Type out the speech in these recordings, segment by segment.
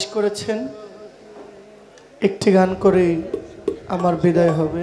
করেছেন একটি গান করে আমার বিদায় হবে।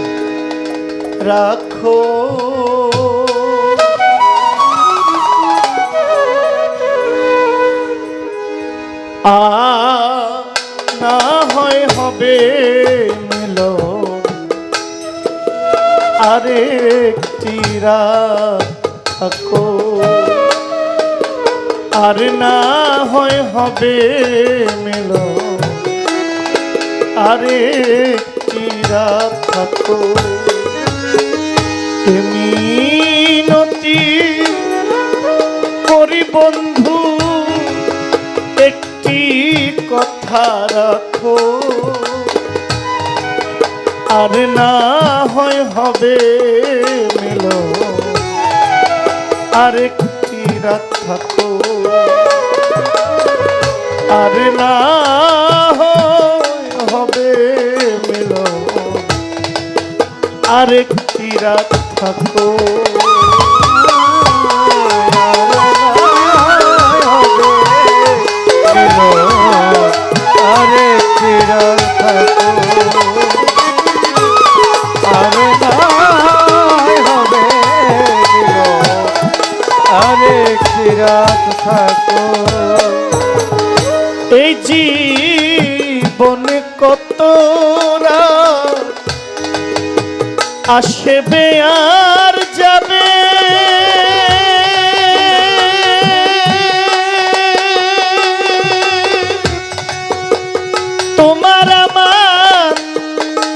রাখো। আ না হয় হবে মিল আরেকটি রাত থাকো আর না হয় হবে মিল আরে রাত থাকো মিনতি করি বন্ধু, একটি কথা রাখো। আর না হয় হবে মিল আরেকটি রাত থাকো। আর না হয় হবে মিল আরেকটি রাত থাকো আরেকটি রাত থাকো আরে হবে আরেকটি রাত থাকো এই জীবন কত রাত আসবে আর যাবে। তোমার আমার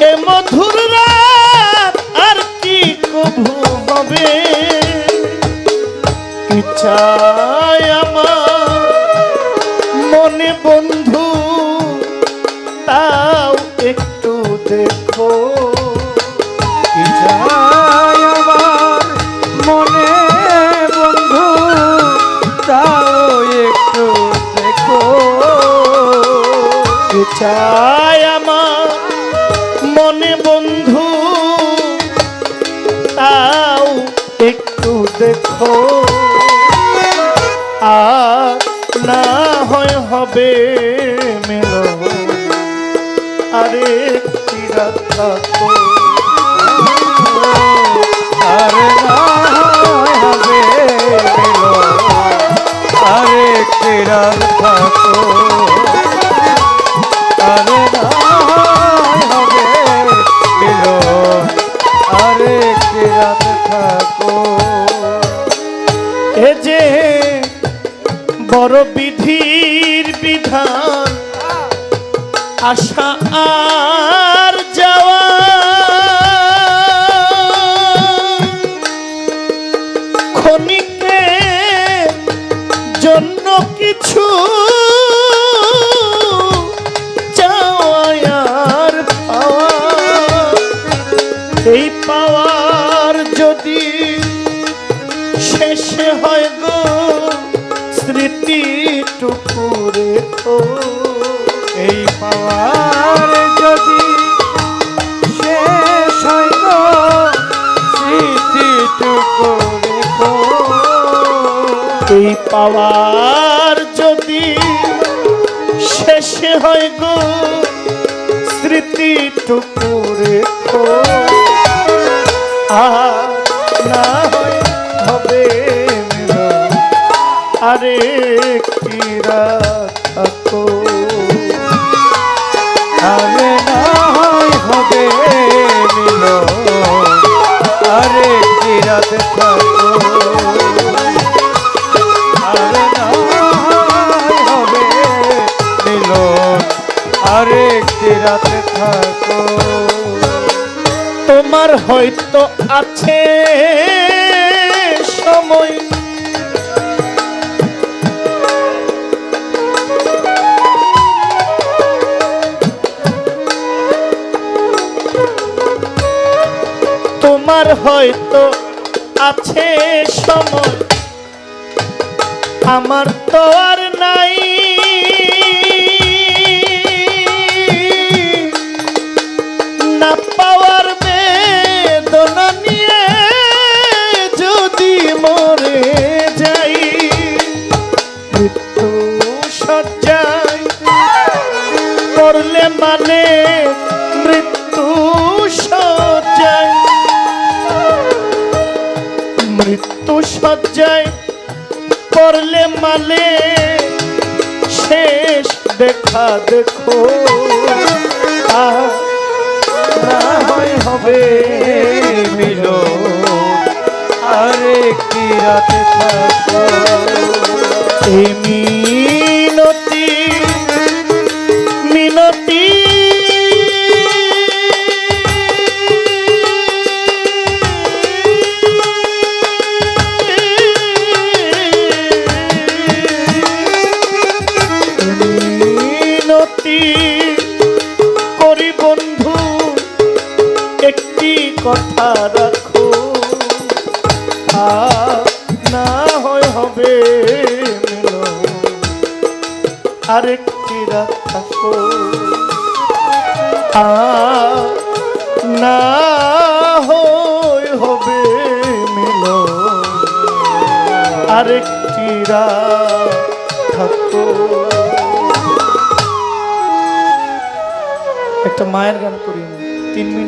এ মধুর রাত আর কি কভু হবে? চাই আমার মনে বন্ধু চাই আমার মনে বন্ধু, তাও একটু দেখো। আ না হয় হবে মেলো। আরে রাত থাকো এ যে বড় বিধির বিধান আশা আর এই পাওয়ার যদি শেষ হয় গো স্মৃতিটুকু রেখো এই পাওয়ার যদি শেষ হয় স্মৃতিটুকু রেখো না হয় হবে আরে কিরা আরে আরে কি রাত হবে মিলো আরে কি রাত তোমার হয়তো আছে সময় হয়তো আছে সময়। আমার তো আর নাই। না পাওয়ার সজ্জায় করলে মালে শেষ দেখা দেখো। হবে আরে কি রাতে থাকো আর না হয় হবে আরেকটি রাত থাকো না হয় হবে মিলন। আরেকটি রাত থাকো। একটা মায়ের গান করি তিন মিনিট।